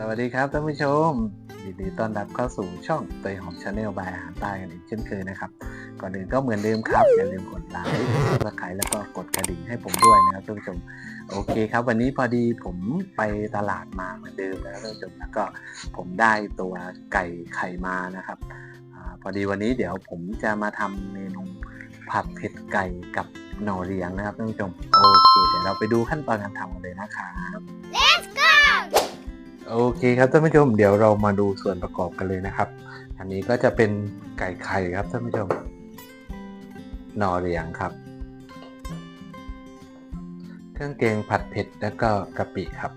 สวัสดีครับท่านผู้ชมยินดีต้อนรับเข้าสู่ช่องเตยหอมชาแนลบายอาหารใต้กันอีกเช่นเคยนะครับ ก่อนอื่นก็เหมือนเดิมครับ อย่าลืมกดไลค์กดซับสไครต์แล้วก็กดกระดิ่งให้ผมด้วยนะครับท่านผู้ชม โอเคครับ วันนี้พอดีผมไปตลาดมาเหมือนเดิมนะครับท่านผู้ชมแล้วก็ผมได้ตัวไก่ไข่มานะครับอพอดีวันนี้เดี๋ยวผมจะมาทำเมนูผัดเผ็ดไก่กับหน่อเรียงนะครับท่านผู้ชม โอเคเดี๋ยวเราไปดูขั้นตอนการทำกันเลยนะครับ โอเคครับท่านผู้ชมเดี๋ยวเรามาดูส่วนประกอบกันเลยนะครับ อันนี้ก็จะเป็นไก่ไข่ครับท่านผู้ชมหน่อเหลียงครับ เครื่องแกงผัดเผ็ดแล้วก็กะปิครับ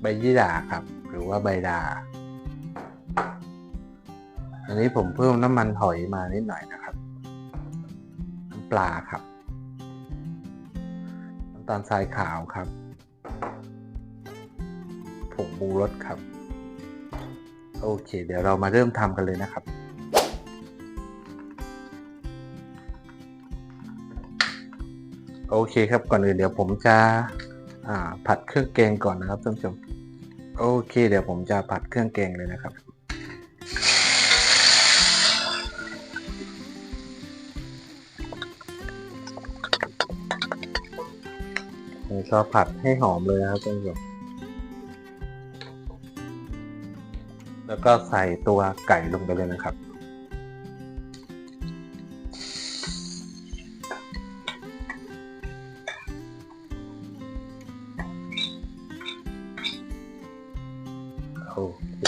ใบยี่หร่าครับ หรือว่าใบดา อันนี้ผมเพิ่มน้ำมันหอยมานิดหน่อยนะครับน้ำปลาครับน้ำตาลทรายขาวครับ ผงบูรสครับ โอเค เดี๋ยวเรามาเริ่มทำกันเลยนะครับโอเคครับ ก่อนอื่นเดี๋ยวผมจะผัดเครื่องแกงก่อนนะครับท่านผู้ชมโอเค เดี๋ยวผมจะผัดเครื่องแกงเลยนะครับผมชอบผัดให้หอมเลยนะครับท่านผู้ชม ก็ใส่ตัวไก่ลงไปเลยนะครับ โอเค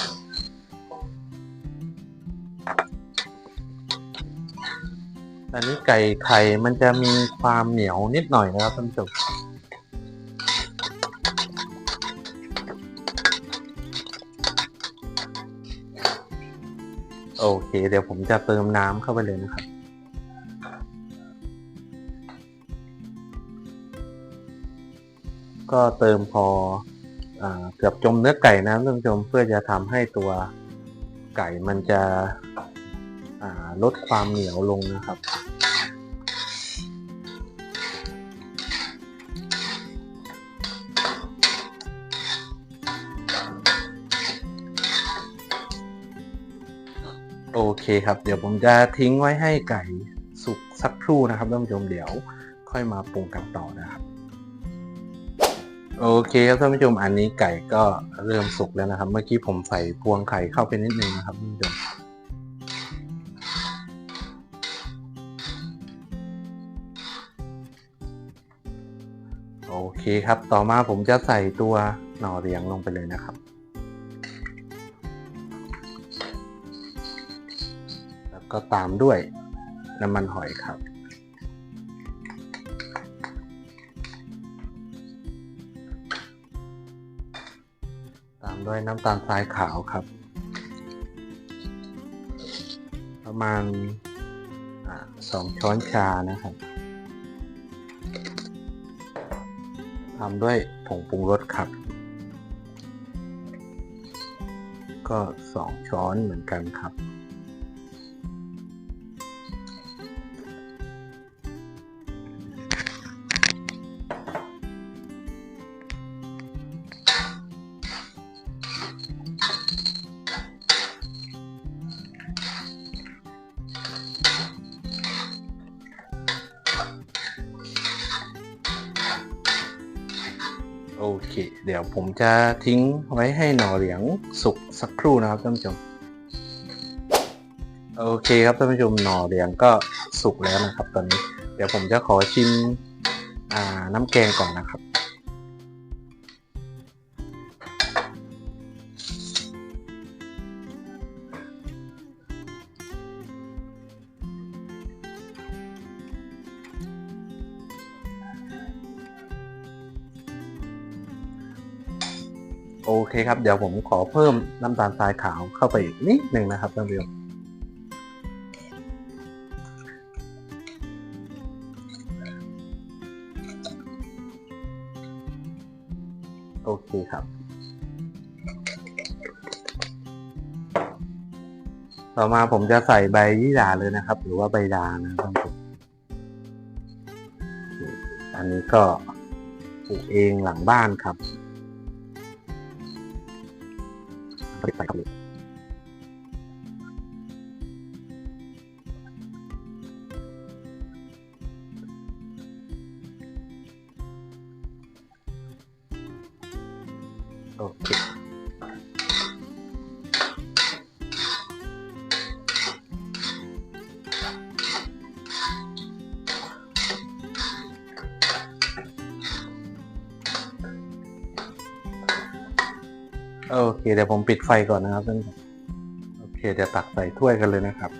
อันนี้ไก่ไข่มันจะมีความเหนียวนิดหน่อยนะครับท่านผู้ชม โอเค เดี๋ยวผมจะเติมน้ำเข้าไปเลยนะครับ ก็เติมพออเกือบจมเนื้อไก่นะท่านผู้ชมเพื่อจะทำให้ตัวไก่มันจะลดความเหนียวลงนะครับ โอเคครับ เดี๋ยวผมจะทิ้งไว้ให้ไก่สุกสักครู่นะครับท่านผู้ชมเดี๋ยวค่อยมาปรุงกันต่อนะครับ โอเคครับท่านผู้ชมอันนี้ไก่ก็เริ่มสุกแล้วนะครับ เมื่อกี้ผมใส่พวงไข่เข้าไปนิดนึงนะครับท่านผู้ชมโอเคครับ ต่อมาผมจะใส่ตัวหน่อเรียงลงไปเลยนะครับ ก็ตามด้วยน้ำมันหอยครับ ตามด้วยน้ำตาลทรายขาวครับ ประมาณสองช้อนชานะครับตามด้วยผงปรุงรสครับ ก็สองช้อนเหมือนกันครับ โอเค เดี๋ยวผมจะทิ้งไว้ให้หน่อเหลียงสุกสักครู่นะครับท่านผู้ชม โอเคครับท่านผู้ชมหน่อเหลียงก็สุกแล้วนะครับ ตอนนี้ เดี๋ยวผมจะขอชิมน้ำแกงก่อนนะครับ โอเคครับ เดี๋ยวผมขอเพิ่มน้ำตาลทรายขาวเข้าไปอีกนิดหนึ่งนะครับท่านผู้ชมโอเคครับ ต่อมาผมจะใส่ใบยี่หร่าเลยนะครับ หรือว่าใบดานะครับท่านผู้ชมอันนี้ก็ปลูกเองหลังบ้านครับ ก็ปิดไฟครั โอเคเดี๋ยวผมปิดไฟก่อนนะครับท่านโอเคเดี๋ยวตักใส่ถ้วยกันเลยนะครับ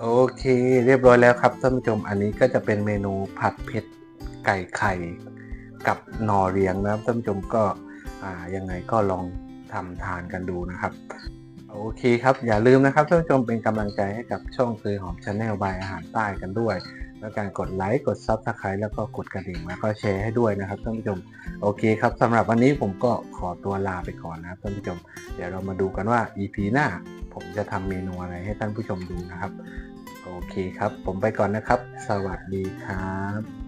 โอเค เรียบร้อยแล้วครับท่านผู้ชมอันนี้ก็จะเป็นเมนูผัดเผ็ดไก่ไข่กับหน่อเรียงนะครับท่านผู้ชมก็ อ่ายังไงก็ลองทำทานกันดูนะครับ โอเคครับ อย่าลืมนะครับท่านผู้ชมเป็นกำลังใจให้กับช่องเคยหอมชาแนลบายอาหารใต้กันด้วย แล้วการกดไลค์กดซับสไครต์แล้วก็กดกระดิ่งแล้วก็แชร์ให้ด้วยนะครับท่านผู้ชมโอเคครับสำหรับวันนี้ผมก็ขอตัวลาไปก่อนนะครับท่านผู้ชม เดี๋ยวเรามาดูกันว่า EP หน้าผมจะทำเมนูอะไรให้ท่านผู้ชมดูนะครับ โอเคครับ ผมไปก่อนนะครับ สวัสดีครับ